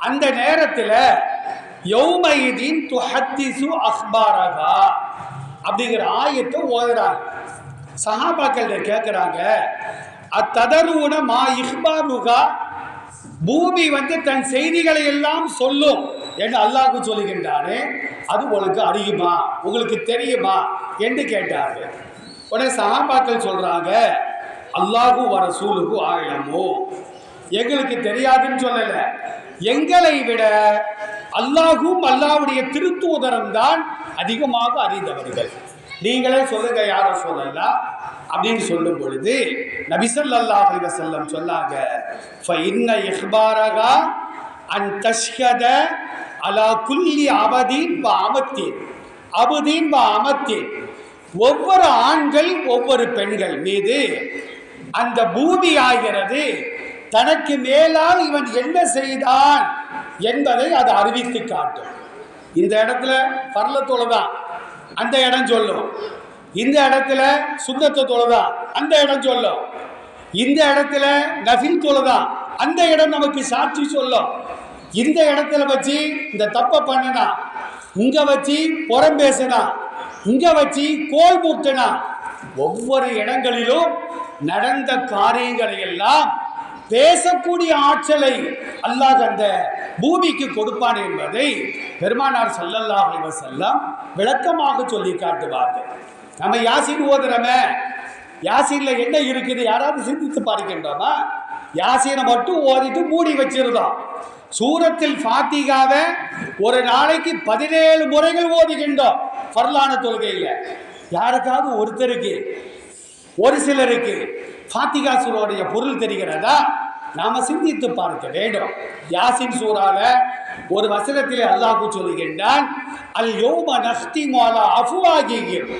அந்த நேரத்தில் யௌமைதீன் துஹத்திசு அஹ்பாரகா அப்படிங்கிற ஆயத்தை ஓதுறாங்க. சஹாபாக்கள்கிட்ட கேட்குறாங்க அத்ததருவுன மா இஹ்பாருகா பூமி வந்து தன் செய்திகளை எல்லாம் சொல்லும் என்று அல்லாஹு சொல்லுகின்றானே அது உனக்கு அறியுமா? உங்களுக்கு தெரியுமா? என்று கேட்டார். உடனே சகாபாக்கள் சொல்றாங்க அல்லாஹு வர சூலுகு ஆயிரமோ? எங்களுக்கு தெரியாதுன்னு சொல்லலை. எங்களை விட அல்லாஹும் அல்லாஹ்வுடைய திருத்தூதரம் தான் அதிகமாக அறிந்தவர்கள். நீங்களே சொல்லுங்க யாரை சொல்லலாம் அப்படின்னு சொல்லும் பொழுது நபிசல்லாஹ் செல்லம் வஸல்லம் சொன்னாங்க அன் தஷ்ஹத அலா குல்லி அவதீன் வ அமத்தீன். அபுதீன் வ அமத்தீன். ஒவ்வொரு ஆண்கள் ஒவ்வொரு பெண்கள் மீது அந்த பூமி ஆகிறது. தனக்கு மேலால் இவன் என்ன செய்தான் என்பதை அது அறிவித்து காட்டும். இந்த இடத்துல பரலத்தோல தான் அந்த இடம் சொல்லும். இந்த இடத்துல சுத்தத்தை தொழுதான் அந்த இடம் சொல்லும். இந்த இடத்துல நஃபில் தொழுதான் அந்த இடம் நமக்கு சாட்சி சொல்லும். இந்த இடத்துல வச்சு இந்த தப்பை பண்ணனா? இங்க வச்சு புறம் பேசினா? இங்கே வச்சு கோல் மூட்டினா? ஒவ்வொரு இடங்களிலும் நடந்த காரியங்களை எல்லாம் பேசக்கூடிய ஆற்றலை அல்லாஹ் அந்த பூமிக்கு கொடுப்பான் என்பதை பெருமானார் சல்லல்லா அலைஹி விளக்கமாக சொல்லி காட்டுவார்கள். நம்ம யாசின் ஓதுறமே? யாசின்ல என்ன இருக்குது? யாராவது சிந்தித்து பார்க்கின்றோமா? யாசினை மட்டும் ஓதிட்டு மூடி வச்சிருந்தோம். சூரத்தில் ஃபாத்திகாவை ஒரு நாளைக்கு பதினேழு முறைகள் ஓதுகின்றோம். பரலான தொழுகையில். யாருக்காவது ஒருத்தருக்கு ஒரு சிலருக்கு ஃபாத்திகா சூராவுடைய பொருள் தெரிகிறதா? நாம் சிந்தித்து பார்க்க வேண்டும். யாசின் சூறால ஒரு வசனத்திலே அல்லாஹு சொல்லுகின்றான் அல் யோம நஷ்டி மாலா அஃபுவாகியும்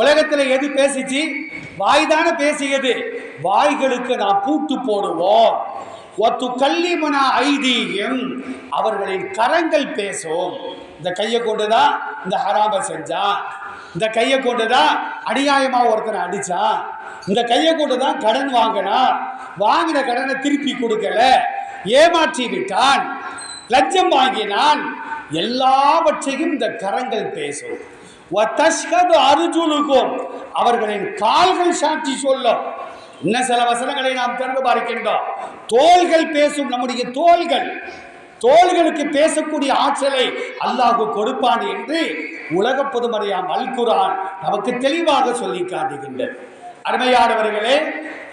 உலகத்தில் எது பேசிச்சு? வாய் தானே பேசியது. வாய்களுக்கு நான் பூட்டு போடுவோம். ஒத்து கல்லிமனா ஐதீகம் அவர்களின் கரங்கள் பேசும். இந்த கையை கொண்டு தான் இந்த ஹராம செஞ்சான். இந்த கையை கொண்டு தான் அநியாயமாக ஒருத்தனை அடித்தான் இந்த கையை கொண்டு தான் கடன் வாங்கினான் வாங்கின கடனை திருப்பி கொடுக்கல. ஏமாற்றி விட்டான். லஞ்சம் வாங்கினான். எல்லாவற்றையும் இந்த கரங்கள் பேசும். அருஜுலுக்கும் அவர்களின் கால்கள் சாட்சி சொல்லும். இன்னும் சில வசனங்களை நாம் திறந்து பார்க்கின்றோம். தோள்கள் பேசும் நம்முடைய தோள்கள். தோள்களுக்கு பேசக்கூடிய ஆற்றலை அல்லாஹ் கொடுப்பான் என்று உலக பொதுமறையாம் அல் குரான் நமக்கு தெளிவாக சொல்லி காட்டுகின்றது. அருமையானவர்களே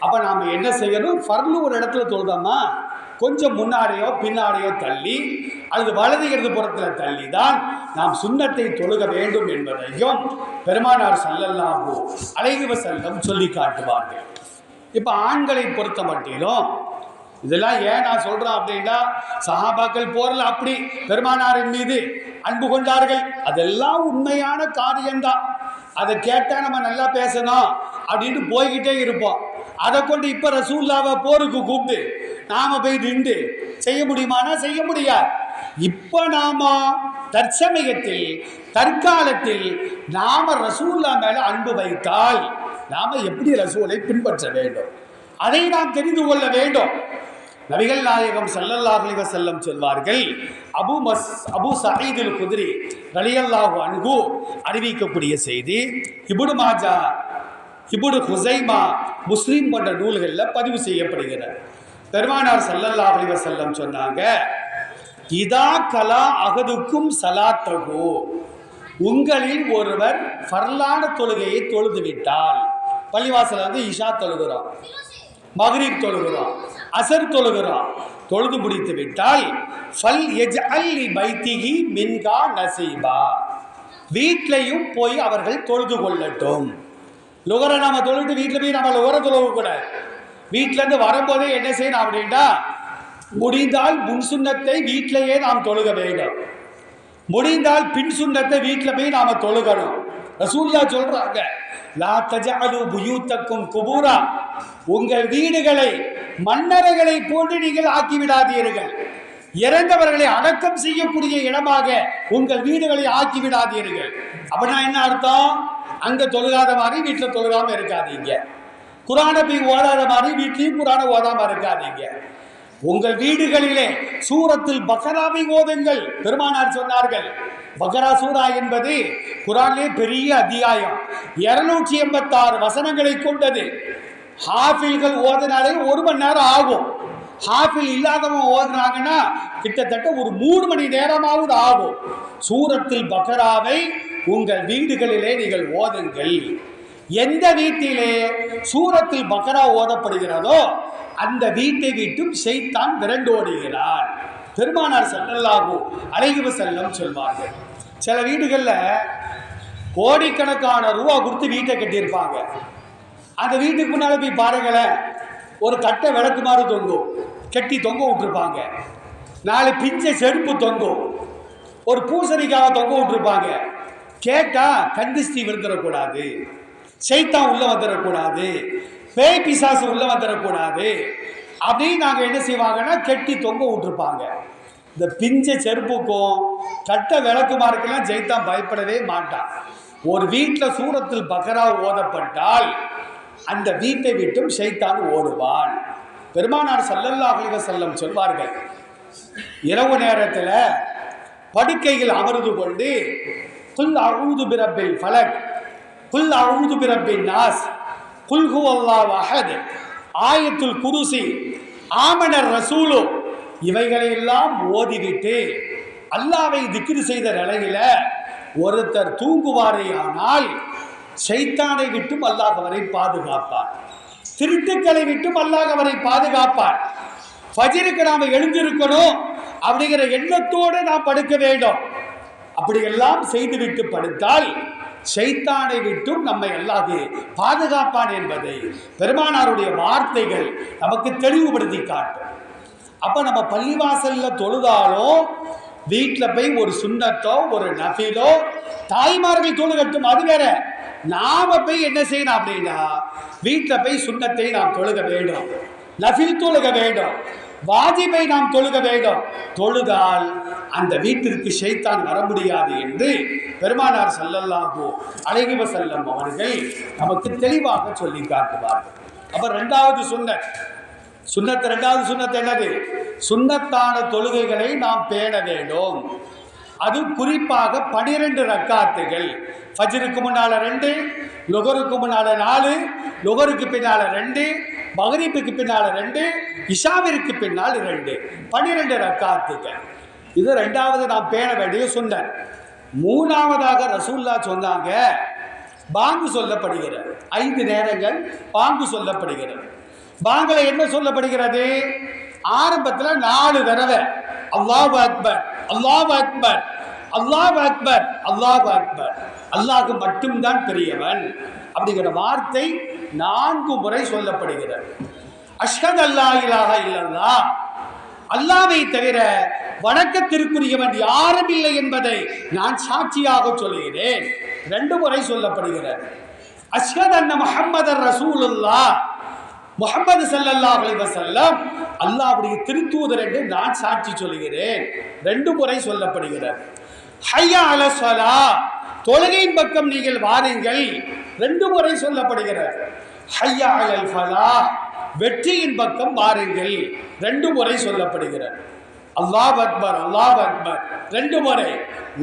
அப்ப நாம என்ன செய்யணும்? ஃபர்லு ஒரு இடத்துல தொழுதோம்னா கொஞ்சம் முன்னாடியோ பின்னாடியோ தள்ளி அல்லது வலது இடது புறத்தில் தள்ளி தான் நாம் சுண்ணத்தை தொழுக வேண்டும் என்பதையும் பெருமானார் சல்லல்லாஹு அலைஹி செல்லம் சொல்லி காட்டுவார்கள். இப்போ ஆண்களை பொறுத்த மட்டிலும் இதெல்லாம் ஏன் நான் சொல்கிறேன் அப்படின்னா சஹாபாக்கள் போரில் அப்படி பெருமானாரின் மீது அன்பு கொண்டார்கள் அதெல்லாம் உண்மையான காரியம்தான். அதை கேட்டால் நம்ம நல்லா பேசணும் அப்படின்னு போய்கிட்டே இருப்போம். அதை கொண்டு இப்போ ரசூல்லாவை போருக்கு கூப்பிட்டு நாம் போய் நின்று செய்ய முடியுமானா செய்ய முடியாது. இப்போ நாம் தற்சமயத்தில் தற்காலத்தில் நாம் ரசூல்லா மேலே அன்பு வைத்தால் நாம் எப்படி ரசூலை பின்பற்ற வேண்டும்? அதை நாம் தெரிந்து கொள்ள வேண்டும். நபிகள் நாயகம் ஸல்லல்லாஹு செல்லம் செல்வார்கள் அபு மஸ் அபு சயீதுல் குதிரி ரலியல்லாஹு அன்ஹு அறிவிக்கக்கூடிய செய்தி இபுடு மாஜா இபுடு ஹுசைமா முஸ்லீம் போன்ற நூல்களில் பதிவு செய்யப்படுகிறது பெருமானார் ஸல்லல்லாஹு செல்லம் சொன்னாங்க இதா கலா அகதுக்கும் சலாத்தகு உங்களில் ஒருவர் ஃபர்லான தொழுகையை தொழுது விட்டால் பள்ளிவாசல் வந்து இஷா தொழுகிறோம் மகரீப் தொழுகிறோம் அசர் தொழுகிறான் தொழுது முடித்து விட்டால் ஃபல் எஜ் அல்லி பைத்திகி மின்கா நசீபா. வீட்டிலையும் போய் அவர்கள் தொழுது கொள்ளட்டும். லுகரை நாம தொழுது வீட்டில் போய் நம்ம லுகரை தொழுகக்கூடாது. வீட்டிலேருந்து வரும்போதே என்ன செய்யணும் அப்படின்னா முடிந்தால் முன் சுண்ணத்தை வீட்டிலேயே நாம் தொழுக வேண்டும். முடிந்தால் பின் சுண்ணத்தை வீட்டில் போய் நாம தொழுகணும். ரசூல்லா சொல்றாங்க லா தஜாலு புயூத்தக்கும் குபூரா. உங்கள் வீடுகளை மன்னரைகளை போன்று நீங்கள் ஆக்கி விடாதீர்கள் இறந்தவர்களை அடக்கம் செய்யக்கூடிய இடமாக உங்கள் வீடுகளை ஆக்கி விடாதீர்கள் அப்படின்னா என்ன அர்த்தம்? அங்க தொழுகாத மாதிரி வீட்டில் தொழுகாம இருக்காதீங்க. குரானை போய் ஓடாத மாதிரி வீட்லையும் குரானை ஓதாம இருக்காதீங்க. உங்கள் வீடுகளிலே சூரத்தில் பக்கராவை ஓதுங்கள். பெருமானார் சொன்னார்கள் பக்ரா சூரா என்பது குரானிலே பெரிய அத்தியாயம். இருநூற்றி எண்பத்தாறு வசனங்களை கொண்டது. ஹாஃபில்கள் ஓதினாலே ஒரு மணி நேரம் ஆகும். ஹாஃபில் இல்லாதவங்க ஓதுனாங்கன்னா கிட்டத்தட்ட ஒரு மூணு மணி நேரமாவது ஆகும். சூரத்தில் பக்கராவை உங்கள் வீடுகளிலே நீங்கள் ஓதுங்கள். எந்த வீட்டிலே சூரத்தில் பக்கரா ஓதப்படுகிறதோ அந்த வீட்டை விட்டும் செய்தான் விரண்டோடுகிறான் பெருமானார் செல்லல்லாகோ அலைகுவ செல்லம் சொல்வார்கள். சில வீடுகளில் கோடிக்கணக்கான ரூபா கொடுத்து வீட்டை கட்டியிருப்பாங்க. அந்த வீட்டுக்கு முன்னால் போய் பாருங்களேன். ஒரு கட்டை விளக்குமாறு தொங்கும். கட்டி தொங்க விட்டுருப்பாங்க. நாலு பிஞ்சை செருப்பு தொங்கும். ஒரு பூசணிக்காக தொங்க விட்டுருப்பாங்க. கேட்டால் கந்திஸ்தி விழுந்துடக்கூடாது சைத்தான் உள்ளே வந்துடக்கூடாது பேய் பிசாசு உள்ளே வந்துடக்கூடாது அப்படின்னு நாங்கள் என்ன செய்வாங்கன்னா கெட்டி தொங்க விட்டுருப்பாங்க. இந்த பிஞ்ச செருப்புக்கும் கட்ட விளக்குமாருக்கெல்லாம் ஜெயித்தான் பயப்படவே மாட்டான். ஒரு வீட்டில் சூரத்தில் பக்கரா ஓதப்பட்டால் அந்த வீட்டை விட்டும் ஷைத்தான் ஓடுவான் பெருமானார் ஸல்லல்லாஹு அலைஹி வஸல்லம் சொல்வார்கள் இரவு நேரத்தில் படுக்கையில் அமர்ந்து கொண்டு குல் அவுது பிறப்பில் ஃபலக் குல் அவுது பிரபின் நாஸ் குல் ஹுவல்லாஹு அஹத் ஆயத்துல் குருசி ஆமனர் ரசூலு இவைகளையெல்லாம் ஓதிவிட்டு அல்லாவை திக்கிரி செய்த நிலையில ஒருத்தர் தூங்குவாரேயானால் சைத்தானை விட்டும் அல்லாஹ் அவரை பாதுகாப்பார். திருட்டுக்களை விட்டும் அல்லாஹ் அவரை பாதுகாப்பார். ஃபஜருக்கு நாம் எழுந்திருக்கணும் அப்படிங்கிற எண்ணத்தோடு நாம் படுக்க வேண்டும். அப்படியெல்லாம் செய்துவிட்டு படுத்தால் ஷைத்தானை விட்டும் நம்மை அல்லாது பாதுகாப்பான் என்பதை பெருமானாருடைய வார்த்தைகள் நமக்கு தெளிவுபடுத்தி காட்டும். அப்போ நம்ம பள்ளிவாசலில் தொழுதாலும் வீட்டில் போய் ஒரு சுண்ணத்தோ ஒரு நஃபிலோ தாய்மார்கள் தொழுகட்டும் அது வேற. நாம போய் என்ன செய்யணும் அப்படின்னா வீட்டில் போய் சுண்ணத்தை நாம் தொழுக வேண்டும். நஃபில் தொழுக வேண்டும். வாஜிபை நாம் தொழுக வேண்டும். தொழுதால் அந்த வீட்டிற்கு ஷைத்தான் வர முடியாது என்று பெருமானார் செல்லல்லாகோ அழகிவ செல்லம் அவர்கள் நமக்கு தெளிவாக சொல்லி காட்டுவார்கள். அப்போ ரெண்டாவது சுண்ணத். சுண்ணத்து ரெண்டாவது சுண்ணத்து என்னது? சுண்ணத்தான தொழுகைகளை நாம் பேண வேண்டும். அது குறிப்பாக பனிரெண்டு ரக்காத்துகள். ஃபஜ்ருக்கு முன்னால் ரெண்டு லுகருக்கு முன்னால் நாலு லுகருக்கு பின்னால் ரெண்டு மகரிப்புக்கு பின்னால் ரெண்டு இஷாவிற்கு பின்னால் ரெண்டு. பன்னிரெண்டு ரக்காத்துகள். இது ரெண்டாவது நான் பேண வேண்டிய சொன்னேன் மூணாவதாக ரசூல்லா சொன்னாங்க. பாங்கு சொல்லப்படுகிறது. ஐந்து நேரங்கள் பாங்கு சொல்லப்படுகிறது. பாங்கில் என்ன சொல்லப்படுகிறது? ஆரம்பத்தில் நாலு தடவை. அல்லாஹ் அக்பர். அல்லாஹ் அக்பர். அல்லாஹ் அக்பர். அல்லாஹ் அக்பர். அல்லாஹ் மட்டும்தான் பெரியவன். அப்படிங்கிற வார்த்தை நான்கு முறை சொல்லப்படுகிறது. அஷ்ஹத் அல்லா இலாஹ இல்லல்லா. அல்லாவை தவிர வணக்கத்திற்குரியவன் யாரும் இல்லை என்பதை நான் சாட்சியாக சொல்லுகிறேன் ரெண்டு முறை சொல்லப்படுகிறது. அஷ்ஹத் அன்ன முகமது ரசூலுல்லா முகமது ஸல்லல்லாஹு அலைஹி அல்லாவுடைய திருத்தூதர் என்று நான் சாட்சி சொல்கிறேன். ரெண்டு முறை சொல்லப்படுகிறது. ஹையா அல ஸலா தொழுகையின் பக்கம் நீங்கள் வாருங்கள். ரெண்டு முறை சொல்லப்படுகிறது. ஹையா அலல் ஃபலா வெற்றியின் பக்கம் வாருங்கள். ரெண்டு முறை சொல்லப்படுகிறது. அல்லாஹ் அக்பர் அல்லாஹ் அக்பர். ரெண்டு முறை.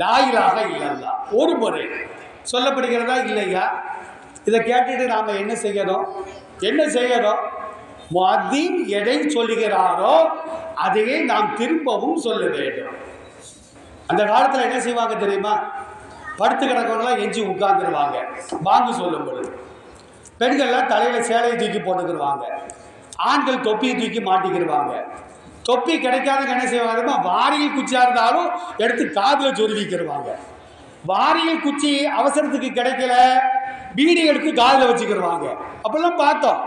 லாயிலாக இல்லல்லா. ஒரு முறை. சொல்லப்படுகிறதா இல்லையா? இதை கேட்டுட்டு நாம் என்ன செய்யணும்? என்ன செய்யணும்? முஅத்தின் எதை சொல்லுகிறாரோ அதையே நாம் திரும்பவும் சொல்ல வேண்டும். அந்த காலத்தில் என்ன செய்வாங்க தெரியுமா? படுத்து கிடக்கவங்களாம் எஞ்சி உட்கார்ந்துருவாங்க. வாங்க சொல்லும் பொழுது. பெண்கள்லாம் தலையில் சேலையை தூக்கி போட்டுக்கிடுவாங்க ஆண்கள் தொப்பியை தூக்கி மாட்டிக்கிடுவாங்க தொப்பி கிடைக்காதவங்க என்ன செய்வாங்க தெரியுமா? வாரியில் குச்சியாக இருந்தாலும் எடுத்து காதில் சொருவிக்கிடுவாங்க வாரியில் குச்சி அவசரத்துக்கு கிடைக்கல. பீடி எடுத்து காதில் வச்சுக்கிடுவாங்க அப்பெல்லாம் பார்த்தோம்.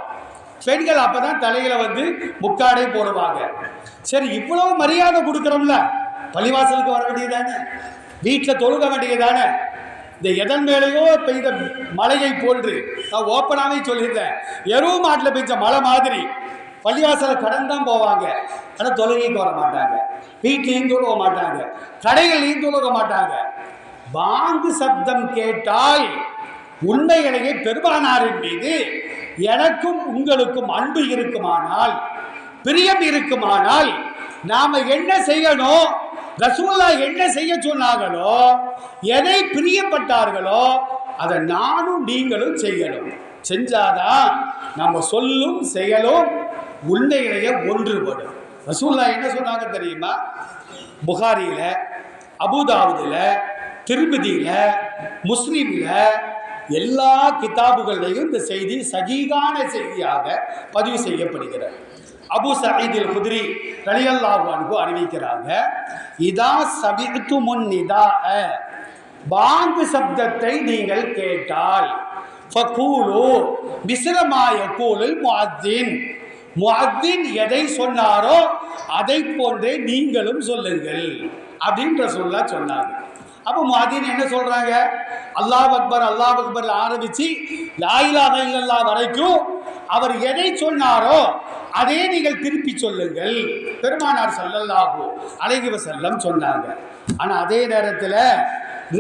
பெண்கள் அப்பதான் தலையில வந்து முக்காடை போடுவாங்க. சரி இவ்வளவு மரியாதை கொடுக்குறோம்ல? பள்ளிவாசலுக்கு வர வேண்டியதானே? வீட்டில் தொழுக வேண்டியதானே? இந்த எதன் மேலேயோ பெய்த மழையை போன்று நான் ஓப்பனாகவே சொல்லியிருந்தேன். எருவு மாட்டில் பெய்ஞ்ச மழை மாதிரி பள்ளிவாசலை கடன் தான் போவாங்க. ஆனால் தொழுகைக்கு வர மாட்டாங்க. வீட்லேயும் தொழுக மாட்டாங்க. கடைகள்லையும் தொழுக மாட்டாங்க? பாங்கு சப்தம் கேட்டால் உண்மைகளையே பெருமானாரின் மீது எனக்கும் உங்களுக்கும் அன்பு இருக்குமானால் பிரியம் இருக்குமானால் நாம என்ன செய்யணும்? ரசூல்லா என்ன செய்ய சொன்னார்களோ எதை பிரியப்பட்டார்களோ அதை நானும் நீங்களும் செய்யணும். செஞ்சாதான் நம்ம சொல்லும் செயலும் உண்மையிலேயே ஒன்றுபடும். ரசூல்லா என்ன சொன்னாங்க தெரியுமா? புகாரியில் அபுதாவுதுல திருப்பதியில் முஸ்லீமில் எல்லா கிதாபுகள்லையும் இந்த செய்தி சகீகான செய்தியாக பதிவு செய்யப்படுகிறது. அபு சயீதில் குதிரி ரலியல்லாஹு அறிவிக்கிறாங்க இதா சபித்து முன் இதா பாங்கு சப்தத்தை நீங்கள் கேட்டால் ஃபகூலு மிஸ்ரமா கூலில் முஅத்தின் முஅத்தின் எதை சொன்னாரோ அதை போன்றே நீங்களும் சொல்லுங்கள் அப்படின்ற சொல்ல சொன்னாங்க. அப்போ முஅத்தின் என்ன சொல்கிறாங்க அல்லாஹ் அக்பர் அல்லாஹ் அக்பர் ஆரம்பித்து லாயிலாக இல்லல்லா வரைக்கும் அவர் எதை சொன்னாரோ அதே நீங்கள் திருப்பி சொல்லுங்கள். பெருமானார் ஸல்லல்லாஹு அழகிவ செல்லம் சொன்னாங்க. ஆனால் அதே நேரத்தில்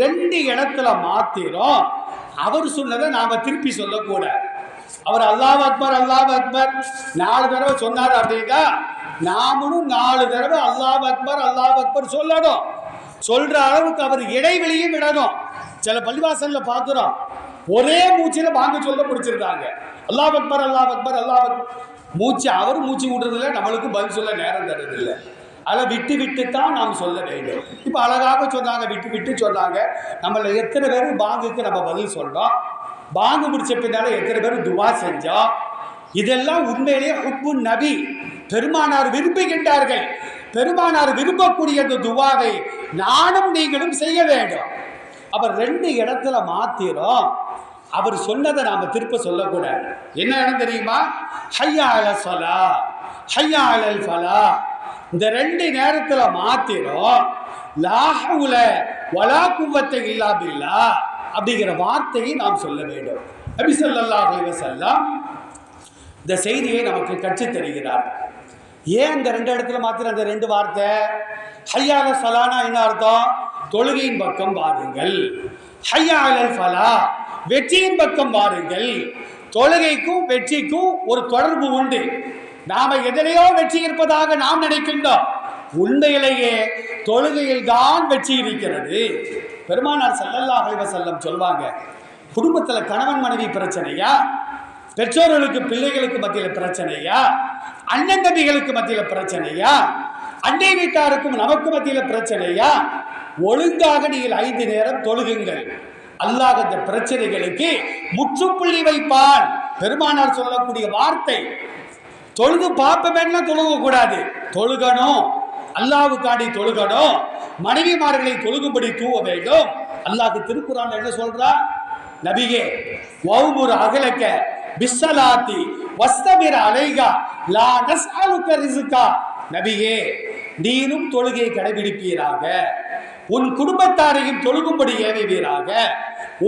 ரெண்டு இடத்துல மாத்திரம் அவர் சொன்னதை நாம் திருப்பி சொல்லக்கூடாது. அவர் அல்லாஹ் அக்பர் அல்லாஹ் அக்பர் நாலு தடவை சொன்னார் அப்படின்னா நாமளும் நாலு தடவை அல்லாஹ் அக்பர் அல்லாஹ் அக்பர் சொல்லணும். சொல்ற அளவுக்கு அவர் இடைவெளியும் விடணும். சில பள்ளிவாசல்ல பார்க்குறோம். ஒரே மூச்சில வாங்க சொல்ல முடிச்சிருக்காங்க. அல்லாஹ் அக்பர் அல்லாஹ் அக்பர் அல்லாஹ் மூச்சு அவர் மூச்சு விடுறதில்ல நம்மளுக்கும் பதில் சொல்ல நேரம் தரதில்லை அதை விட்டு விட்டு தான் நாம் சொல்ல வேண்டும். இப்போ அழகாக சொன்னாங்க விட்டு விட்டு சொன்னாங்க. நம்மள எத்தனை பேர் பாங்குக்கு நம்ம பதில் சொல்கிறோம் பாங்கு முடிச்ச பின்னால எத்தனை பேர் துவா செஞ்சோம். இதெல்லாம் உண்மையிலேயே ஹுப்பு நபி. பெருமானார் விரும்புகின்றார்கள். பெருமானார் விரும்பக்கூடிய அந்த துவாவை நானும் நீங்களும் செய்ய வேண்டும். அவர் ரெண்டு இடத்துல மாத்திரம் அவர் சொன்னதை நாம திருப்ப சொல்லக்கூடாது. என்ன இடம் தெரியுமா? ஹையா சொலா ஹையா ஃபலா. இந்த ரெண்டு நேரத்துல மாத்திரம் லாஹுல வலா குவத்தை இல்லா பில்லா அப்படிங்கிற வார்த்தையை நாம் சொல்ல வேண்டும். நபி ஸல்லல்லாஹு அலைஹி இந்த செய்தியை நமக்கு கற்றுத் தருகிறார்கள் ஏன் இந்த ரெண்டு இடத்துல மாத்திரம் அந்த ரெண்டு வார்த்தை. ஹையால சலானா என்ன அர்த்தம்? தொழுகையின் பக்கம் வாருங்கள். ஹையாலல் ஃபலா வெற்றியின் பக்கம் வாருங்கள். தொழுகைக்கும் வெற்றிக்கும் ஒரு தொடர்பு உண்டு. நாம எதிலையோ வெற்றி இருப்பதாக நாம் நினைக்கின்றோம். உண்மையிலேயே தொழுகையில் தான் வெற்றி இருக்கிறது. பெருமானார் ஸல்லல்லாஹு செல்லம் வஸல்லம் சொல்வாங்க குடும்பத்தில் கணவன் மனைவி பிரச்சனையா? பெற்றோர்களுக்கு பிள்ளைகளுக்கு மத்தியில் பிரச்சனையா? அண்ணன் தம்பிகளுக்கு மத்தியில் பிரச்சனையா? அண்டை வீட்டாருக்கும் நமக்கு மத்தியில் பிரச்சனையா? ஒழுங்காக நீங்கள் ஐந்து நேரம் தொழுகுங்கள். அல்லாஹ் இந்த பிரச்சனைகளுக்கு முற்றுப்புள்ளி வைப்பான். பெருமானார் சொல்லக்கூடிய வார்த்தை தொழுது பார்ப்போமேன்னா தொழுக கூடாது தொழுகணும். அல்லாவுக்காண்டி தொழுகணும். மனைவிமார்களை தொழுகும்படி தூவ வேண்டும். அல்லாஹ் திருக்குறான் என்ன சொல்றா நபிகே ஒவ்வொரு அகலக்க பிஸ்ஸலாத்தி வஸ்தபிர அலைகா லா நஸ்அலுக ரிஸ்கா. நபியே நீனும் தொழுகையை கடைபிடிப்பீராக. உன் குடும்பத்தாரையும் தொழுகும்படி ஏவிவீராக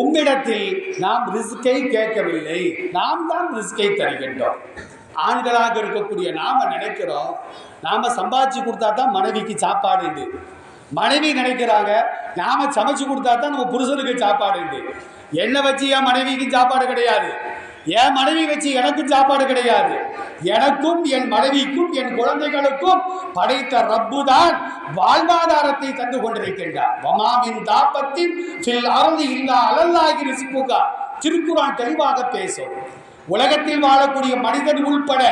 உம்மிடத்தில் நாம் ரிஸ்கை கேட்கவில்லை. நாம் தான் ரிஸ்கை தருகின்றோம். ஆண்களாக இருக்கக்கூடிய நாம நினைக்கிறோம். நாம சம்பாதிச்சு கொடுத்தா தான் மனைவிக்கு சாப்பாடு உண்டு. மனைவி நினைக்கிறாங்க நாம சமைச்சு கொடுத்தா தான் நம்ம புருஷனுக்கு சாப்பாடு உண்டு. என்னை வச்சு என் மனைவிக்கு சாப்பாடு கிடையாது. என் மனைவி வச்சு எனக்கும் சாப்பாடு கிடையாது. எனக்கும் என் மனைவிக்கும் என் குழந்தைகளுக்கும் படைத்த ரப்பு தான் வாழ்வாதாரத்தை தந்து கொண்டிருக்கின்றார். வமாவின் தாப்பத்தின் ஃபில் அருள் இல்லா அலல்லாகி ரிசிப்புகா திருக்குறான் தெளிவாக பேசும். உலகத்தில் வாழக்கூடிய மனிதன் உள்பட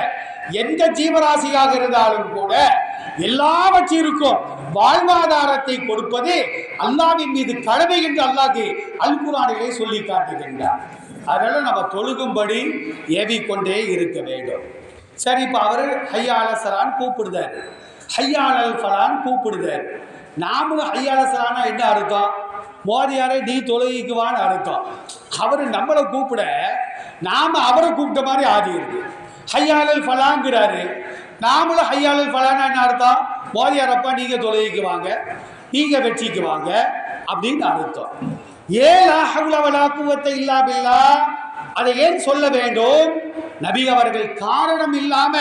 எந்த ஜீவராசியாக இருந்தாலும் கூட எல்லாவற்றிற்கும் வாழ்வாதாரத்தை கொடுப்பது அல்லாவின் மீது கடமை என்று அல்லாஹி அல் குரானிலே சொல்லி காட்டுகின்றார் அதெல்லாம் நம்ம தொழுகும்படி ஏவிக்கொண்டே இருக்க வேண்டும். சரி இப்போ அவர் ஹையால சலான் கூப்பிடுதார். ஹையாளல் ஃபலான் கூப்பிடுதார். நாமளும் ஹையால சலானா என்ன அர்த்தம்? மோதியாரை நீ தொழுகிக்குவான்னு அர்த்தம். அவர் நம்மளை கூப்பிட நாம அவரை கூப்பிட்ட மாதிரி ஆதி இருக்கு ஹையாளல் ஃபலாங்கிறாரு. நாமளும் ஹையாளல் ஃபலானா என்ன அர்த்தம்? மோதியாரப்பா நீங்கள் தொழுகிக்குவாங்க நீங்கள் வெற்றிக்குவாங்க நீங்க அப்படின்னு அர்த்தம். ஏன் லா இல்லா பில்லா? அதை ஏன் சொல்ல வேண்டும்? நபி அவர்கள் காரணம் இல்லாம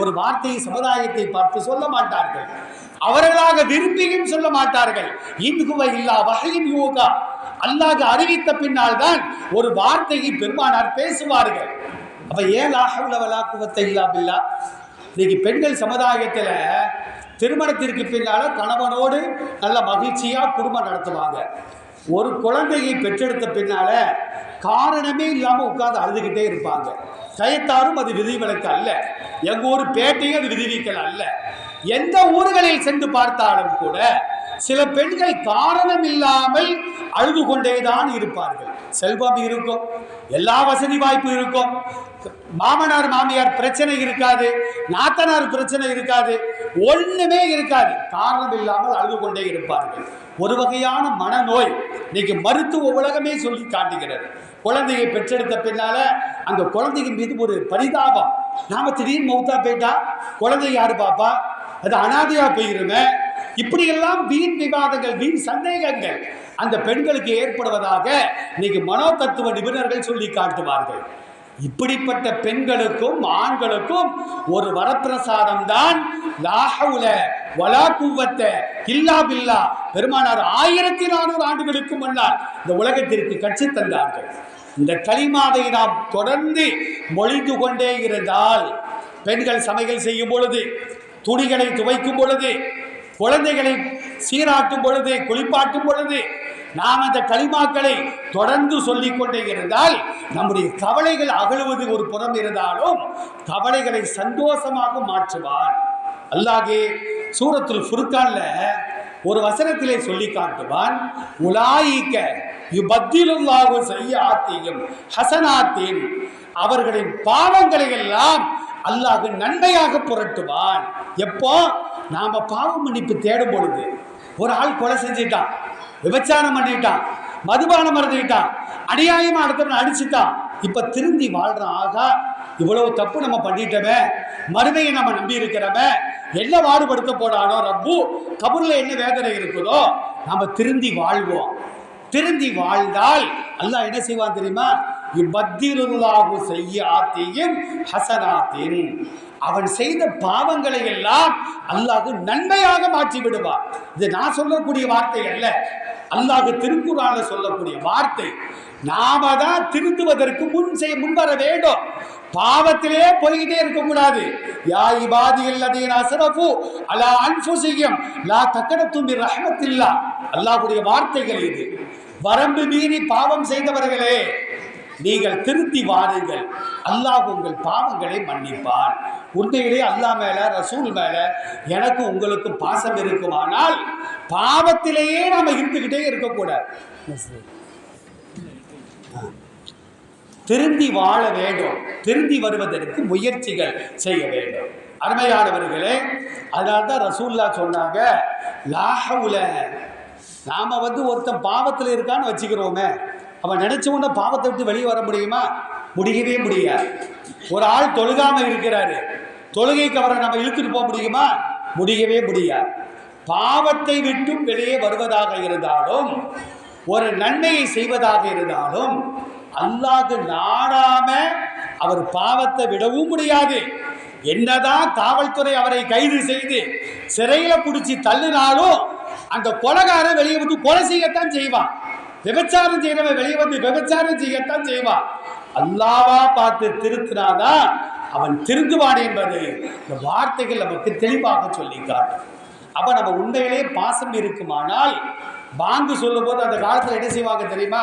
ஒரு வார்த்தையை சமுதாயத்தை பார்த்து சொல்ல மாட்டார்கள். அவர்களாக விரும்பியும் சொல்ல மாட்டார்கள். இன்குவ இல்லா வகையின் யோகா. அல்லாஹ் அறிவித்த பின்னால் தான் ஒரு வார்த்தையை பெருமானார் பேசுவார்கள். அப்ப ஏன் லா இல்லா பில்லா? இன்னைக்கு பெண்கள் சமுதாயத்தில் திருமணத்திற்கு பின்னால் கணவனோடு நல்ல மகிழ்ச்சியாக குடும்பம் நடத்துவாங்க. ஒரு குழந்தையை பெற்றெடுத்த பின்னால காரணமே இல்லாமல் உட்கார்ந்து அழுதுகிட்டே இருப்பாங்க. கயத்தாரும் அது விதிவிலக்கு அல்ல. எங்கள் ஊர் பேட்டையும் அது விதிவிக்கல் அல்ல. எந்த ஊர்களில் சென்று பார்த்தாலும் கூட சில பெண்கள் காரணம் இல்லாமல் அழுது கொண்டேதான் இருப்பார்கள். செல்வம் இருக்கும். எல்லா வசதி வாய்ப்பு இருக்கும். மாமனார் மாமியார் பிரச்சனை இருக்காது நாத்தனார் பிரச்சனை இருக்காது ஒண்ணுமே இருக்காது. காரணம் இல்லாமல் அழுது கொண்டே இருப்பார்கள். ஒரு வகையான மனநோய் இன்னைக்கு மருத்துவ உலகமே சொல்லி காட்டுகிறது. குழந்தையை பெற்றெடுத்த பின்னால அந்த குழந்தையின் மீது ஒரு பரிதாபம். நாம திடீர்னு மௌத்தா போயிட்டா? குழந்தை யாரு பாப்பா? அது அனாதையா போயிருமே. இப்படியெல்லாம் வீண் விவாதங்கள் வீண் சந்தேகங்கள் அந்த பெண்களுக்கு ஏற்படுவதாக இன்னைக்கு மனோ தத்துவ நிபுணர்கள் சொல்லி காட்டுவார்கள். இப்படிப்பட்ட பெண்களுக்கும் ஆண்களுக்கும் ஒரு வரப்பிரசாதம் தான் லாஹவுல வலா குவத்த இல்லா பில்லா. பெருமானார் ஆயிரத்தி நானூறு ஆண்டுகளுக்கு முன்னால் இந்த உலகத்திற்கு கட்சி தந்தார்கள். இந்த களிமாவை நாம் தொடர்ந்து மொழிந்து கொண்டே இருந்தால் பெண்கள் சமையல் செய்யும் பொழுது துணிகளை துவைக்கும் பொழுது குழந்தைகளை சீராட்டும் பொழுது குளிப்பாட்டும் பொழுது நாம் அந்த களிமாக்களை தொடர்ந்து சொல்லிக்கொண்டே இருந்தால் நம்முடைய கவலைகள் அகழுவது ஒரு புறம் இருந்தாலும் கவலைகளை சந்தோஷமாக மாற்றுவான். அல்லாஹே சூரத்தில் ஃபுர்கான்ல ஒரு வசனத்திலே சொல்லி காட்டுவான் உலாயிக்க யுபத்திலுல்லாஹு செய்யாத்தியும் ஹசனாத்தின். அவர்களின் பாவங்களை எல்லாம் அல்லாஹு நன்மையாக புரட்டுவான். எப்போ? நாம பாவ மன்னிப்பு தேடும் பொழுது ஒரு ஆள் கொலை செஞ்சிட்டான். விபச்சாரம் பண்ணிட்டான் மதுபானம் மறந்துக்கிட்டான் அநியாயமா அடுத்தவன் அடிச்சுட்டான். இப்ப திருந்தி வாழ்றான். ஆகா இவ்வளவு தப்பு நம்ம பண்ணிட்டோமே. மறுமையை நம்ம நம்பி இருக்கிறோமே என்ன பாடுபடுத்த போறானோ ரப்பு கபூர்ல என்ன வேதனை இருக்குதோ நாம திருந்தி வாழ்வோம். திருந்தி வாழ்ந்தால் அல்லாஹ் என்ன செய்வான் தெரியுமா? இவ்வத்திருல்லாஹு செய்யாத்தியும் ஹசனாத்தின். அவன் செய்த பாவங்களை எல்லாம் அல்லாஹ் நன்மையாக மாற்றி விடுவான் இது நான் சொல்லக்கூடிய வார்த்தை அல்ல. அல்லாஹ் திருக்குறான சொல்லக்கூடிய வார்த்தை நாம தான் திருத்துவதற்கு முன் செய்ய முன்வர வேண்டும். பாவத்திலே போய்கிட்டே இருக்கக்கூடாது. யா இபாதி இல்லதீன் அசரஃபு அலா அன்ஃபுசியும் லா தக்கனத்தும் பி ரஹ்மத்தில்லா. அல்லாஹ்வுடைய வார்த்தைகள் இது. வரம்பு மீறி பாவம் செய்தவர்களே நீங்கள் திருத்தி வாருங்கள். அல்லாஹ் உங்கள் பாவங்களை மன்னிப்பான் உண்மையிலே அல்லாஹ் மேல ரசூல் மேல எனக்கு உங்களுக்கு பாசம் இருக்குமானால் பாவத்திலேயே நாம இருந்துகிட்டே இருக்கக்கூடாது. திருந்தி வாழ வேண்டும். திருந்தி வருவதற்கு முயற்சிகள் செய்ய வேண்டும். அருமையானவர்களே அதனால தான் ரசூல்லா சொன்னாங்க லாஹவுல நாம வந்து ஒருத்தன் பாவத்தில் இருக்கான்னு வச்சுக்கிறோமே அவன் நினைச்ச உடனே பாவத்தை விட்டு வெளியே வர முடியுமா? முடியவே முடியாது. ஒரு ஆள் தொழுகாம இருக்கிறாரு. தொழுகைக்கு அவரை நம்ம இழுத்துட்டு போக முடியுமா? முடியவே முடியாது. பாவத்தை விட்டும் வெளியே வருவதாக இருந்தாலும் ஒரு நன்மையை செய்வதாக இருந்தாலும் அல்லாஹ் நாடாம அவர் பாவத்தை விடவும் முடியாது. என்னதான் காவல்துறை அவரை கைது செய்து சிறையில பிடிச்சி தள்ளினாலும் அந்த கொலகாரன் வெளியே வந்து கொலை செய்யத்தான் செய்வான். விபச்சாரம் செய்யறவன் வெளியே வந்து விபச்சாரம் செய்யத்தான் செய்வான். அல்லாவா பார்த்து திருத்தினாதான் அவன் திருந்துவான் என்பது இந்த வார்த்தைகள் நமக்கு தெளிவாக சொல்லி காட்டும் அப்ப நம்ம உண்மையிலேயே பாசம் இருக்குமானால் பாங்கு சொல்லும்போது அந்த காலத்துல என்ன செய்வாங்க தெரியுமா?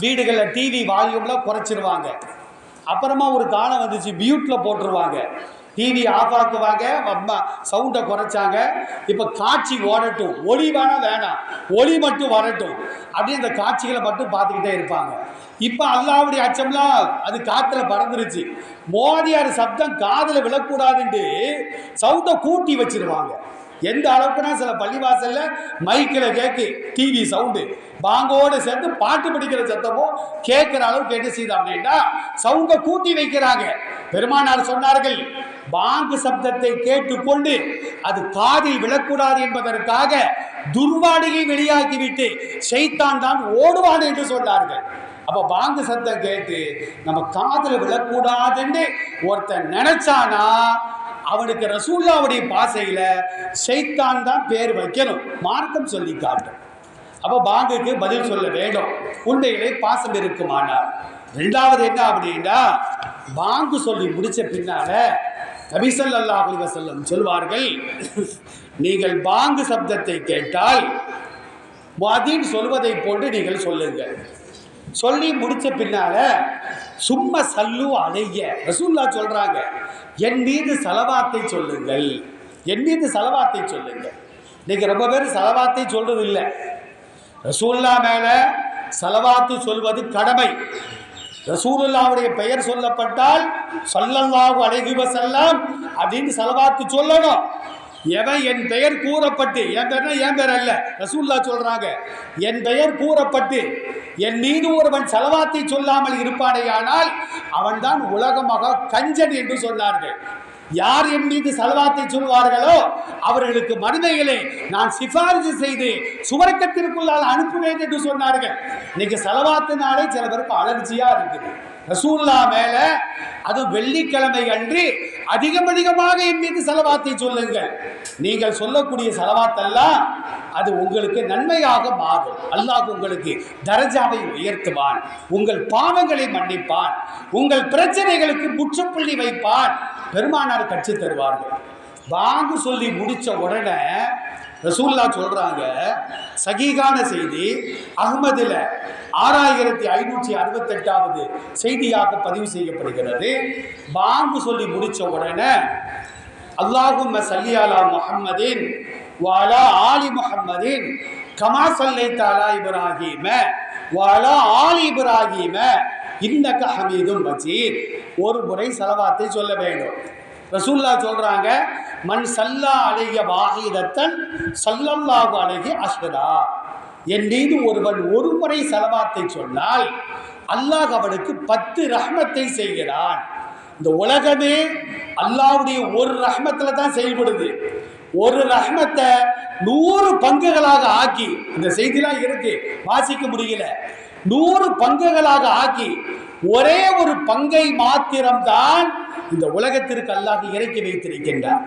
வீடுகள்ல டிவி வால்யூம்லாம் குறைச்சிருவாங்க. அப்புறமா ஒரு காலம் வந்துச்சு மியூட்ல போட்டுருவாங்க. டிவி ஆஃப் ஆக்குவாங்க அம்மா சவுண்டை குறைச்சாங்க. இப்போ காட்சி ஓடட்டும். ஒளி வேணால் வேணாம். ஒளி மட்டும் வரட்டும். அப்படியே அந்த காட்சிகளை மட்டும் பார்த்துக்கிட்டே இருப்பாங்க. இப்போ அல்லாவுடைய அச்சம்லாம் அது காற்றுல பறந்துருச்சு. மோதியார் சப்தம் காதில் விழக்கூடாதுன்ட்டு சவுண்டை கூட்டி வச்சிருவாங்க. எந்த அளவுக்குனா சில பள்ளிவாசலில் மைக்கில் கேட்கு டிவி சவுண்டு பாங்கோடு சேர்ந்து பாட்டு படிக்கிற சத்தமும் கேட்குற அளவுக்கு என்ன செய்யுது அப்படின்னா சவுண்டை கூட்டி வைக்கிறாங்க. பெருமானார் சொன்னார்கள் பாங்கு சப்தத்தை கேட்டுக்கொண்டு அது காதில் விழக்கூடாது என்பதற்காக துர்வாடையை வெளியாக்கிவிட்டு செய்தான் தான் ஓடுவான் என்று சொன்னார்கள். அப்போ பாங்கு சத்தம் கேட்டு நம்ம காதில் விழக்கூடாதுன்னு ஒருத்தன் நினைச்சானா அவனுக்கு ரசூல்லாவுடைய பாசையில் சைத்தான் தான் பேர் வைக்கணும். மார்க்கம் சொல்லி காட்டும். அப்போ பாங்குக்கு பதில் சொல்ல வேண்டும். உண்மையிலே பாசம் இருக்குமானார் ரெண்டாவது என்ன அப்படின்னா பாங்கு சொல்லி முடிச்ச பின்னால நபிசல்லாஹ் அலி வஸல்லம் சொல்வார்கள் நீங்கள் பாங்கு சப்தத்தை கேட்டால் மதின் சொல்வதை போன்று நீங்கள் சொல்லுங்கள். சொல்லி முடிச்ச பின்னால சும்மா சல்லு அலைய. ரசூல்லா சொல்கிறாங்க என் மீது சலவாத்தை சொல்லுங்கள். என் மீது சலவாத்தை சொல்லுங்கள். இன்னைக்கு ரொம்ப பேர் சலவாத்தை சொல்கிறது இல்லை ரசூல்லா மேலே சலவாத்து சொல்வது கடமை. ரசூலுல்லாவுடைய பெயர் சொல்லப்பட்டால் சொல்லல்லாஹு அழகிவ செல்லாம் அப்படின்னு சலவாத்து சொல்லணும். எவன் என் பெயர் கூறப்பட்டு என் பேர்னா என் பேர் அல்ல ரசூல்லா சொல்கிறாங்க என் பெயர் கூறப்பட்டு என் மீது ஒருவன் செலவாத்தை சொல்லாமல் இருப்பானேயானால் அவன்தான் உலகமாக கஞ்சன் என்று சொன்னார்கள். யார் என் மீது செலவாத்தை சொல்வார்களோ அவர்களுக்கு மனிதைகளே நான் சிபாரிசு செய்து சுவர்க்கத்திற்குள்ளால் அனுப்புவேன் என்று சொன்னார்கள். இன்னைக்கு செலவாத்தினாலே சில பேருக்கு அலர்ஜியாக இருக்குது. ரசூல்லா மேல அது வெள்ளிக்கிழமை அன்று அதிகம் அதிகமாக என் மீது செலவாத்தை சொல்லுங்கள். நீங்கள் சொல்லக்கூடிய செலவாத்தெல்லாம் அது உங்களுக்கு நன்மையாக மாறும். அல்லாஹ் உங்களுக்கு தரஜாவை உயர்த்துவான். உங்கள் பாவங்களை மன்னிப்பான். உங்கள் பிரச்சனைகளுக்கு முற்றுப்புள்ளி வைப்பான். பெருமானார் கட்சி தருவார்கள். வாங்கு சொல்லி முடிச்ச உடனே ரசூல்லா சொல்றாங்க சகீகான செய்தி அகமதுல ஆறாயிரத்தி ஐநூற்றி அறுபத்தெட்டாவது செய்தியாக பதிவு செய்யப்படுகிறது. பாங்கு சொல்லி முடிச்ச உடனே அல்லாஹும் சல்லியாலா முஹம்மதின் வாலா ஆலி முஹம்மதின் கமா சல்லை தாலா இப்ராஹிம வாலா ஆலி இப்ராஹிம இன்னக ஹமீதும் மஜீத். ஒரு முறை செலவாத்தை சொல்ல வேண்டும். ரசூல்லா சொல்றாங்க மண் சல்லா அழகிய வாகிதத்தன் சல்லல்லாஹு அழகிய அஸ்வதா. என் மீது ஒருவன் ஒரு முறை செலவாத்தை சொன்னால் அல்லாஹ் அவனுக்கு பத்து ரஹ்மத்தை செய்கிறான். இந்த உலகமே அல்லாஹ்வுடைய ஒரு ரஹ்மத்தில் தான் செயல்படுது. ஒரு ரஹ்மத்தை நூறு பங்குகளாக ஆக்கி இந்த செய்திலாம் இருக்கு வாசிக்க முடியல. நூறு பங்குகளாக ஆக்கி ஒரே ஒரு பங்கை மாத்திரம்தான் இந்த உலகத்திற்கு அல்லாஹ் இறக்கி வைத்திருக்கின்றார்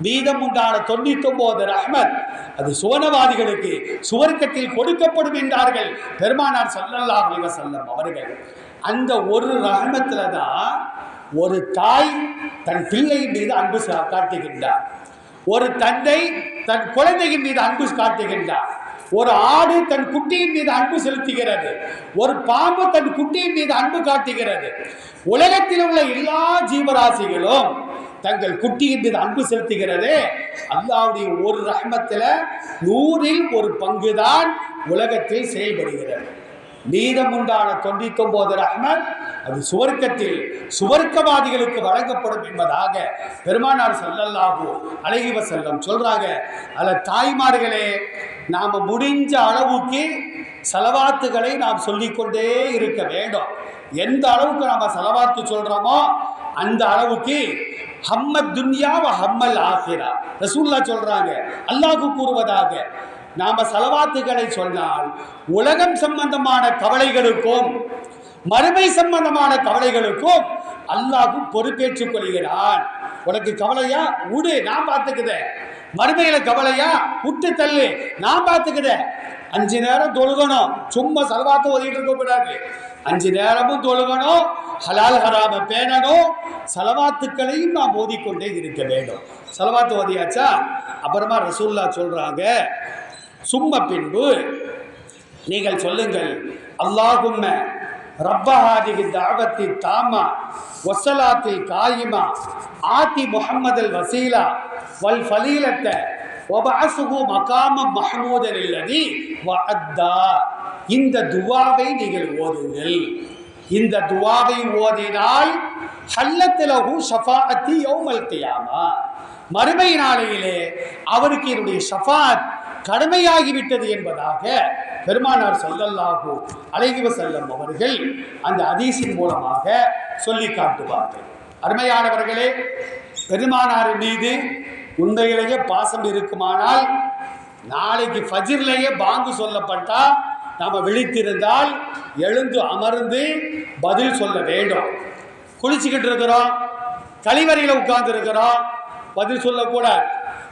மீதம் உண்டான தொண்ணூத்தி ஒன்பது ரஹ்மத். அது சுவனவாதிகளுக்கு சுவர்க்கத்தில் கொடுக்கப்படும் என்றார்கள் பெருமானார் ஸல்லல்லாஹு அலைஹி அவர்கள். அந்த ஒரு ரஹ்மத்துல தான் ஒரு தாய் தன் பிள்ளையின் மீது அன்பு காட்டுகின்றார். ஒரு தந்தை தன் குழந்தையின் மீது அன்பு காட்டுகின்றார். ஒரு ஆடு தன் குட்டியின் மீது அன்பு செலுத்துகிறது. ஒரு பாம்பு தன் குட்டியின் மீது அன்பு காட்டுகிறது. உலகத்தில் உள்ள எல்லா ஜீவராசிகளும் தங்கள் குட்டியின் மீது அன்பு செலுத்துகிறதே. அல்லாவுடைய ஒரு ரஹ்மத்தில் நூறில் ஒரு பங்குதான் உலகத்தில் செயல்படுகிறது. மீதமுண்டான தொண்ணூத்தி ஒன்பது ரஹ்மத் அது சுவர்க்கத்தில் சுவர்க்கவாதிகளுக்கு வழங்கப்படும் என்பதாக பெருமானார் செல்லல்லாகு அழகிவ செல்லம் சொல்றாங்க. அல்ல தாய்மார்களே நாம் முடிஞ்ச அளவுக்கு செலவாத்துகளை நாம் சொல்லிக்கொண்டே இருக்க வேண்டும். எந்த அளவுக்கு நாம் செலவாத்து சொல்றோமோ அந்த அளவுக்கு ஹம்ம துன்யாவ ஹம்மல் ஆசிரா ரசூல்லா சொல்றாங்க. அல்லாஹு கூறுவதாக. நாம செலவாத்துகளை சொன்னால் உலகம் சம்பந்தமான கவலைகளுக்கும் மறுமை சம்பந்தமான கவலைகளுக்கும் அல்லாஹு பொறுப்பேற்றுக் கொள்கிறான். உனக்கு கவலையா? உடு நான் பார்த்துக்குதேன் மறுமையில கவலையா? விட்டு தள்ளு நான் பார்த்துக்குதேன் அஞ்சு நேரம் தொழுகணும். சும்மா செலவாத்து ஓதிட்டு இருக்க கூடாது. அஞ்சு நேரமும் தொழுகணும் ஹலால் ஹராம பேணணும் செலவாத்துக்களையும் நாம் ஓதிக்கொண்டே இருக்க வேண்டும். செலவாத்து ஓதியாச்சா? அப்புறமா ரசூல்லா சொல்றாங்க சும்ம பின்பு நீங்கள் சொல்லுங்கள் அல்லாஹும்ம ரப்பஹாதிகி தாவத்தி தாமா வசலாத்தி காயிமா ஆத்தி முஹம்மதல் வசீலா வல் ஃபலீலத்தை ஒபாசுகு மகாம மஹமூதன் இல்லதி வஅத்தா. இந்த துவாவை நீங்கள் ஓதுங்கள். இந்த துவாவை ஓதினால் ஹல்லத்திலகு ஷஃபாஅத்தி யௌமல் கியாமா. மறுமை நாளையிலே அவருக்கு என்னுடைய ஷஃபாத் கடமையாகிவிட்டது என்பதாக பெருமானார் ஸல்லல்லாஹு அழகிவ செல்லம் அவர்கள் அந்த அதீசின் மூலமாக சொல்லி காட்டுவார்கள். அருமையானவர்களே பெருமானாரின் மீது உண்மையிலேயே பாசம் இருக்குமானால் நாளைக்கு ஃபஜிர்லேயே பாங்கு சொல்லப்பட்டா நாம் விழித்திருந்தால் எழுந்து அமர்ந்து பதில் சொல்ல வேண்டும். குளிச்சுக்கிட்டு இருக்கிறோம் கழிவறையில் உட்கார்ந்து இருக்கிறோம் பதில் சொல்லக்கூட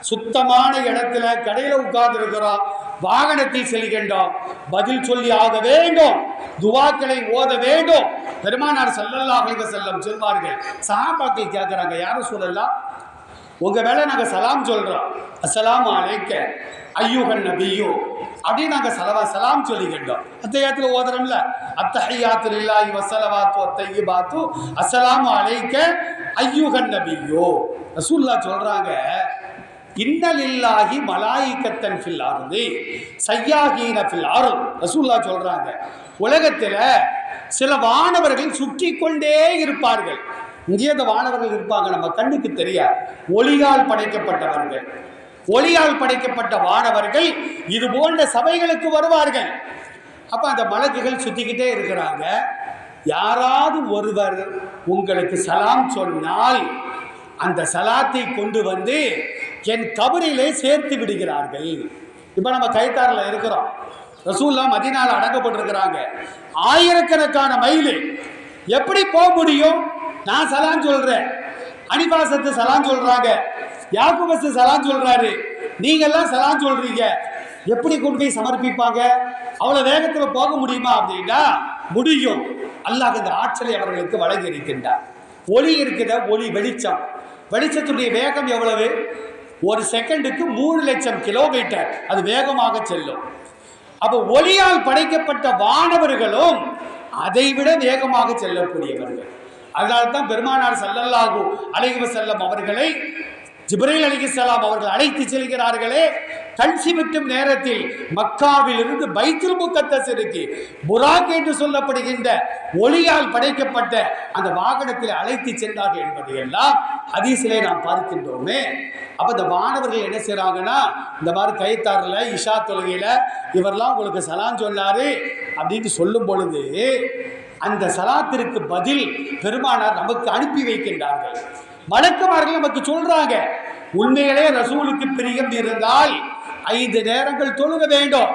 சுத்தமான இடத்துல கடையில் உட்கார்ந்து இருக்கிறோம் வாகனத்தில் செல்கின்றோம் பதில் சொல்லி ஆக வேண்டும் துவாக்களை ஓத வேண்டும். பெருமானார் ஸல்லல்லாஹு அலைஹி வஸல்லம் சொல்வார்கள் சஹாபாக்கள் கேட்குறாங்க யாரும் சொல்லலாம் உங்கள் வேலை நாங்கள் சலாம் சொல்கிறோம் அஸ்ஸலாமு அழைக்க ஐயூகன் நபியோ. அப்படின்னு நாங்கள் சலவா சலாம் சொல்லிக்கிட்டோம் அத்தையாத்துல ஓதுறோம்ல. அத்தஹியாத்து வசலவாத்து வஸலவாத்து பார்த்து அஸ்ஸலாமு அழைக்க ஐயூகன் நபியோ. ரசூல்லா சொல்கிறாங்க இன்னலில்லாஹி மலாயிக்கத்தன் ஃபில் அருதி சையாகீன ஃபில் அருள் ரசூல்லா சொல்கிறாங்க உலகத்தில் சில வானவர்கள் சுற்றி கொண்டே இருப்பார்கள். இங்கே அந்த வானவர்கள் இருப்பாங்க நம்ம கண்ணுக்கு தெரியாது. ஒளியால் படைக்கப்பட்டவர்கள். ஒளியால் படைக்கப்பட்ட வானவர்கள் இது போன்ற சபைகளுக்கு வருவார்கள். அப்ப அந்த மலக்குகள் சுத்திக்கிட்டே இருக்கிறாங்க. யாராவது ஒருவர் உங்களுக்கு சலாம் சொன்னால் அந்த சலாத்தை கொண்டு வந்து என் கபரிலே சேர்த்து விடுகிறார்கள். இப்போ நம்ம கைத்தாரில் இருக்கிறோம். ரசூல்லா மதினால் அடங்கப்பட்டிருக்கிறாங்க. ஆயிரக்கணக்கான மைலு. எப்படி போக முடியும்? நான் சலான் சொல்றேன். அனிபாசத்து சலான் சொல்றாங்க. யாக்குபஸ் சலான் சொல்றாரு. நீங்கெல்லாம் சலான் சொல்றீங்க. எப்படி கொண்டு போய் சமர்ப்பிப்பாங்க? அவ்வளோ வேகத்தில் போக முடியுமா அப்படின்னா முடியும். அல்லாஹ் இந்த ஆற்றலை அவர்களுக்கு வழங்கி இருக்கின்றார் ஒளி இருக்கிற ஒளி வெளிச்சம். வெளிச்சத்துடைய வேகம் எவ்வளவு? ஒரு செகண்டுக்கு மூணு லட்சம் கிலோமீட்டர் அது வேகமாக செல்லும். அப்போ ஒளியால் படைக்கப்பட்ட வானவர்களும் அதைவிட வேகமாக செல்லக்கூடியவர்கள். அதனால தான் பெருமானார் ஸல்லல்லாஹு அலைஹி செல்லம் அவர்களை ஜிப்ரீல் அலைஹிஸ்ஸலாம் அவர்கள் அழைத்து செல்கிறார்களே கண்சி சிமிட்டும் நேரத்தில் மக்காவில் இருந்து பைத்துல் முக்கத்தஸிற்கு புராக் என்று சொல்லப்படுகின்ற ஒளியால் படைக்கப்பட்ட அந்த வாகனத்தில் அழைத்து சென்றார்கள் என்பதை எல்லாம் ஹதீஸிலே நாம் பார்க்கின்றோமே. அப்போ இந்த மாணவர்கள் என்ன செய்கிறாங்கன்னா இந்த மாதிரி கைத்தாரில் இஷா தொழுகையில் இவரெல்லாம் உங்களுக்கு சலான் சொன்னார் அப்படின்னு சொல்லும் பொழுது அந்த சலாத்திற்கு பதில் பெருமானார் நமக்கு அனுப்பி வைக்கின்றார்கள். மலக்குமார்கள் நமக்கு சொல்றாங்க உண்மையிலே ரசூலுக்கு பிரியம் இருந்தால் ஐந்து நேரங்கள் தொழுக வேண்டும்.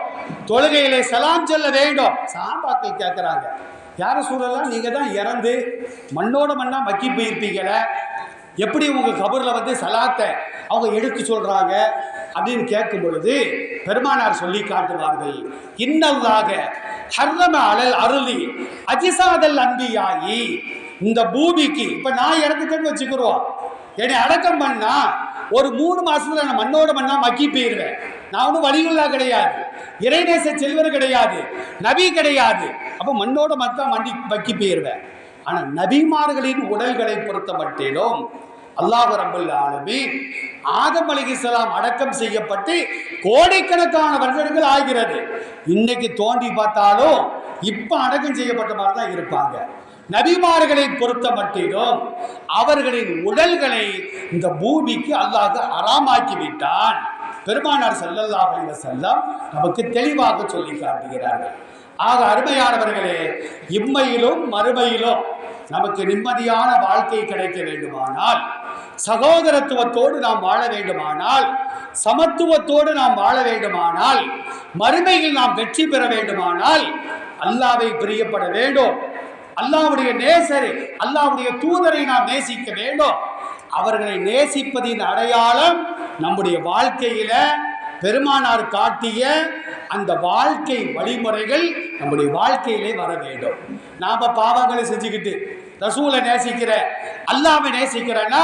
தொழுகையிலே சலாம் சொல்ல வேண்டும். சாபாக்கள் கேட்குறாங்க யார சூழலாம் நீங்க தான் இறந்து மண்ணோட மண்ணா மக்கி போயிருப்பீங்கள எப்படி உங்க கபரில் வந்து சலாத்தை அவங்க எடுத்து சொல்றாங்க? அப்படின்னு கேட்கும் பொழுது பெருமானார் சொல்லி காட்டுவார்கள் இன்னல்லாக ஹர்ரம அலல் அருளி அஜிசாதல் அன்பியாயி இந்த பூமிக்கு இப்ப நான் இறந்துட்டேன்னு வச்சுக்கிறோம் என்னை அடக்கம் பண்ணா ஒரு மூணு மாசத்துல நான் மண்ணோட மண்ணா மக்கி போயிருவேன். நான் ஒன்றும் வழிகளா கிடையாது. இறைநேச செல்வர் கிடையாது. நபி கிடையாது. அப்போ மண்ணோட மத்தா மண்டி மக்கி போயிருவேன். ஆனால் நபிமார்களின் உடல்களை பொறுத்த மட்டிலும் அல்லாஹ் ரபுல் ஆலமீன். ஆதம் அலிகிஸ்லாம் அடக்கம் செய்யப்பட்டு கோடிக்கணக்கான வருடங்கள் ஆகிறது. இன்னைக்கு தோண்டி பார்த்தாலும் இப்போ அடக்கம் செய்யப்பட்ட மாதிரி தான் இருப்பாங்க. நபிமார்களை பொறுத்த மட்டிலும் அவர்களின் உடல்களை இந்த பூமிக்கு அல்லாஹ் அறாமாக்கி விட்டான். பெருமானார் ஸல்லல்லாஹு செல்லம் நமக்கு தெளிவாக சொல்லி காட்டுகிறார்கள். ஆக அருமையானவர்களே இம்மையிலும் மறுமையிலும் நமக்கு நிம்மதியான வாழ்க்கை கிடைக்க வேண்டுமானால் சகோதரத்துவத்தோடு நாம் வாழ வேண்டுமானால் சமத்துவத்தோடு நாம் வாழ வேண்டுமானால் மறுமையில் நாம் வெற்றி பெற வேண்டுமானால் அல்லாவை பிரியப்பட வேண்டும். அல்லாவுடைய நேசரை அல்லாவுடைய தூதரை நாம் நேசிக்க வேண்டும். அவர்களை நேசிப்பதின் அடையாளம் நம்முடைய வாழ்க்கையில பெருமானார் காட்டிய அந்த வாழ்க்கை வழிமுறைகள் நம்முடைய வாழ்க்கையிலே வர வேண்டும். நாம பாவங்களை செஞ்சுக்கிட்டு ரசூலை நேசிக்கிற அல்லாவை நேசிக்கிறேன்னா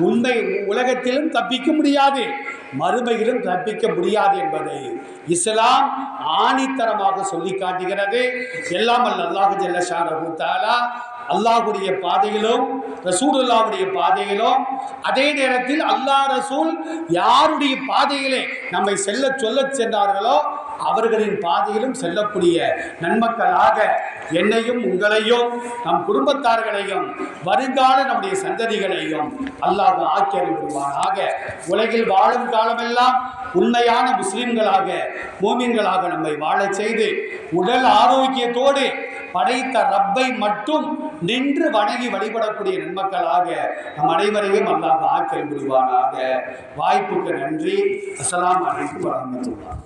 உண்மை உலகத்திலும் தப்பிக்க முடியாது மறுமையிலும் தப்பிக்க முடியாது என்பதை இஸ்லாம் ஆணித்தரமாக சொல்லி காட்டுகிறது. எல்லாம் அல்ல அல்லாஹு ஜல்ல ஷானஹு தஆலா அல்லாஹ்வுடைய பாதையிலும் ரசூலுல்லாவுடைய பாதையிலும் அதே நேரத்தில் அல்லாஹ் ரசூல் யாருடைய பாதையிலே நம்மை செல்ல சொல்லச் சென்றார்களோ அவர்களின் பாதையிலும் செல்லக்கூடிய நன்மக்களாக என்னையும் உங்களையும் நம் குடும்பத்தார்களையும் வருங்கால நம்முடைய சந்ததிகளையும் அல்லாத ஆக்கியல் உலகில் வாழும் காலமெல்லாம் உண்மையான முஸ்லிம்களாக மோமின்களாக நம்மை வாழச் செய்து உடல் ஆரோக்கியத்தோடு படைத்த ரப்பை மட்டும் நின்று வணங்கி வழிபடக்கூடிய நன்மக்களாக நம் அனைவரையும் அல்லாஹ் ஆக்கியல் புரிவானாக வாய்ப்புக்கு நன்றி. அஸ்லாம் அனைத்து வரமத்துள்ளார்